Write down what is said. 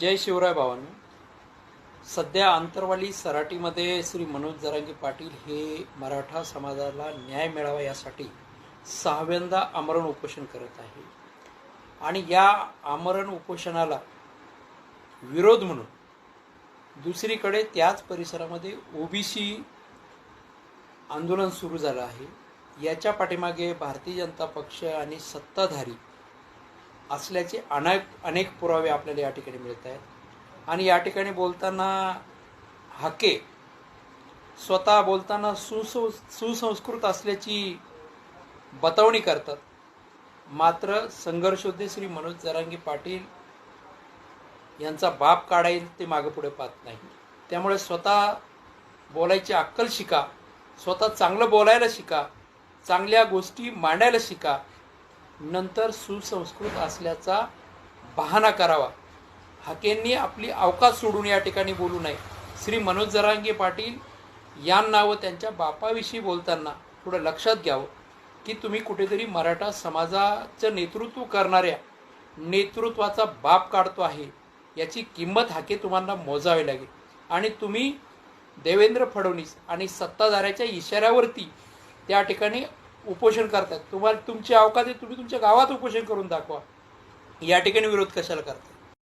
जय शिवराय भावांनो. सध्या आंतरवाली सराटीमध्ये श्री मनोज जरांगी पाटील हे मराठा समाजाला न्याय मिळावा यासाठी सहाव्यांदा आमरण उपोषण करत आहे. आणि या आमरण उपोषणाला विरोध म्हणून दुसरीकडे त्याच परिसरामध्ये ओबीसी आंदोलन सुरू झालं आहे. याच्या पाठीमागे भारतीय जनता पक्ष आणि सत्ताधारी असल्याचे अनेक अनेक पुरावे आपल्याला या ठिकाणी मिळत आहेत. आणि या ठिकाणी बोलताना हाके स्वतः बोलताना सुसं सुसंस्कृत असल्याची बतावणी करतात. मात्र संघर्षोद्धे श्री मनोज जरांगी पाटील यांचा बाप काढाईल ते मागं पुढे पाहत नाही. त्यामुळे स्वतः बोलायची अक्कल शिका स्वतः चांगलं बोलायला शिका चांगल्या गोष्टी मांडायला शिका नंतर सुसंस्कृत असल्याचा बहाणा करावा. हाकेंनी आपली अवकाश सोडून या ठिकाणी बोलू नये. श्री मनोज जरांगे पाटील यांना व त्यांच्या बापाविषयी बोलताना थोडं लक्षात घ्यावं की तुम्ही कुठेतरी मराठा समाजाचं नेतृत्व करणाऱ्या नेतृत्वाचा बाप काढतो आहे. याची किंमत हाके तुम्हाला मोजावी लागेल. आणि तुम्ही देवेंद्र फडणवीस आणि सत्ताधाऱ्याच्या इशाऱ्यावरती त्या ठिकाणी उपोषण करतात. तुम्हाला तुमची अवकाश आहे तुम्ही तुमच्या गावात उपोषण करून दाखवा. या ठिकाणी विरोध कशाला करता?